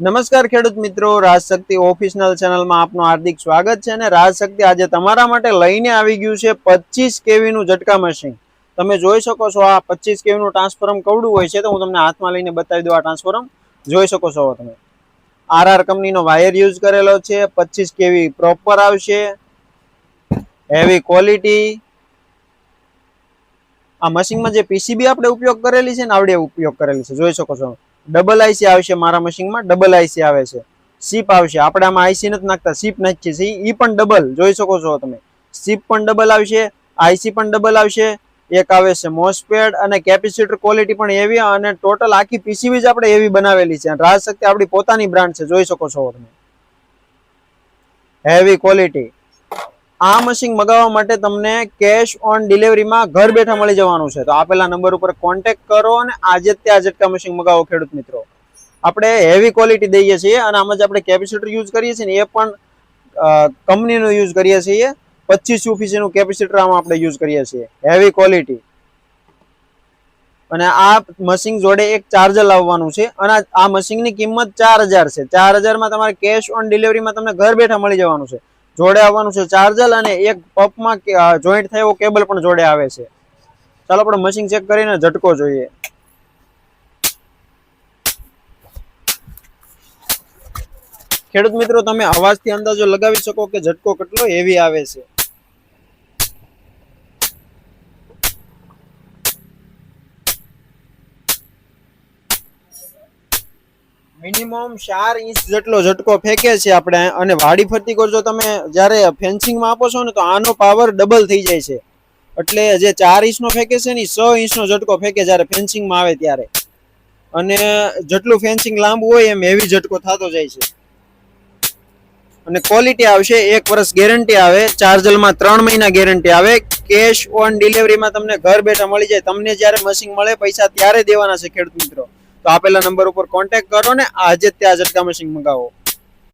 નમસ્કાર ખેડૂત મિત્રો રાજશક્તિ ઓફિશનલ ચેનલમાં આપનું હાર્દિક સ્વાગત છે અને રાજશક્તિ આજે તમારા માટે લઈને આવી ગયું છે પચીસ કેવીનું ઝટકા મશીન. તમે જોઈ શકો છો આ પચીસ કેવીનું ટ્રાન્સફોર્મ કવડું હોય છે તો હું તમને હાથમાં લઈને બતાવી દઉં આ ટ્રાન્સફોર્મ. જોઈ શકો છો તમે. આર આર કંપનીનો વાયર યુઝ કરેલો છે, પચીસ કેવી પ્રોપર આવશે. હેવી ક્વોલિટી આ મશીનમાં જે પીસીબી આપણે ઉપયોગ કરેલી છે ને આવડે ઉપયોગ કરેલી છે, જોઈ શકો છો. ડબલ આઈસી આવશે મારા મશીનમાં ડબલ આઈસી આવે છે. સીપ આવશે. આપણે આમાં આઈસી નથી નાખતા સીપ નાખીએ છીએ ઈ પણ ડબલ જોઈ શકો છો તમે. સીપ પણ ડબલ આવશે આઈસી પણ ડબલ આવશે. એક આવે છે મોસ્પેડ અને કેપેસિટર ક્વોલિટી પણ એવી અને ટોટલ આખી પીસીબી જ આપણે એવી બનાવેલી છે. રાજશક્તિ આપણી પોતાની બ્રાન્ડ છે, જોઈ શકો છો તમે. હેવી ક્વોલિટી આ મશીન મગાવવા માટે તમને કેશ ઓન ડિલિવરીમાં ઘર બેઠા મળી જવાનું છે. તો આપેલા નંબર ઉપર કોન્ટેક્ટ કરો અને આજે જ ત્યાં ઝટકા મશીન મગાવો, ખેડૂત મિત્રો. આપણે હેવી ક્વોલિટી દઈએ છીએ અને આમાં જે આપણે કેપેસિટર યુઝ કરીએ છીએ ને, એ પણ કંપનીનું યુઝ કરીએ છીએ. પચીસ યુપીસીનું કેપેસિટર આમાં આપણે યુઝ કરીએ છીએ. હેવી ક્વોલિટી અને આ મશીન જોડે એક ચાર્જર લાવવાનું છે અને આ મશીનની કિંમત ચાર છે. ચાર હજારમાં તમારે કેશ ઓન ડિલિવરીમાં તમને ઘર બેઠા મળી જવાનું છે. જોડે આવવાનું છે ચાર્જર અને એક પપમાં જોઈન્ટ થાય એવો કેબલ પણ જોડે આવે છે. ચાલો આપણે મશીન ચેક કરીને ઝટકો જોઈએ. ખેડૂત મિત્રો, તમે અવાજથી અંદાજો લગાવી શકો કે ઝટકો કેટલો? હેવી આવે છે. મિનિમમ ચાર ઇંચ જેટલો ઝટકો ફેંકે છે આપણે. અને વાડી ફરતી કરજો તમે, જ્યારે ફેન્સિંગમાં આપો છો ને, તો આનો પાવર ડબલ થઈ જાય છે. એટલે જે ચાર ઇંચનો ફેંકે છે ને સો ઇંચનો ઝટકો ફેંકે જ્યારે ફેન્સિંગમાં આવે ત્યારે. અને જેટલું ફેન્સિંગ લાંબુ હોય, એમ હેવી ઝટકો થતો જાય છે. અને ક્વોલિટી આવશે, એક વર્ષ ગેરંટી આવે. ચાર્જરમાં ત્રણ મહિના ગેરંટી આવે. કેશ ઓન ડિલિવરીમાં તમને ઘર બેઠા મળી જાય. તમને જ્યારે મશીન મળે, પૈસા ત્યારે દેવાના છે ખેડૂત મિત્રો. તો આપેલા નંબર ઉપર કોન્ટેક્ટ કરો ને આજે જ ત્યાં ઝટકા મશીન મંગાવો.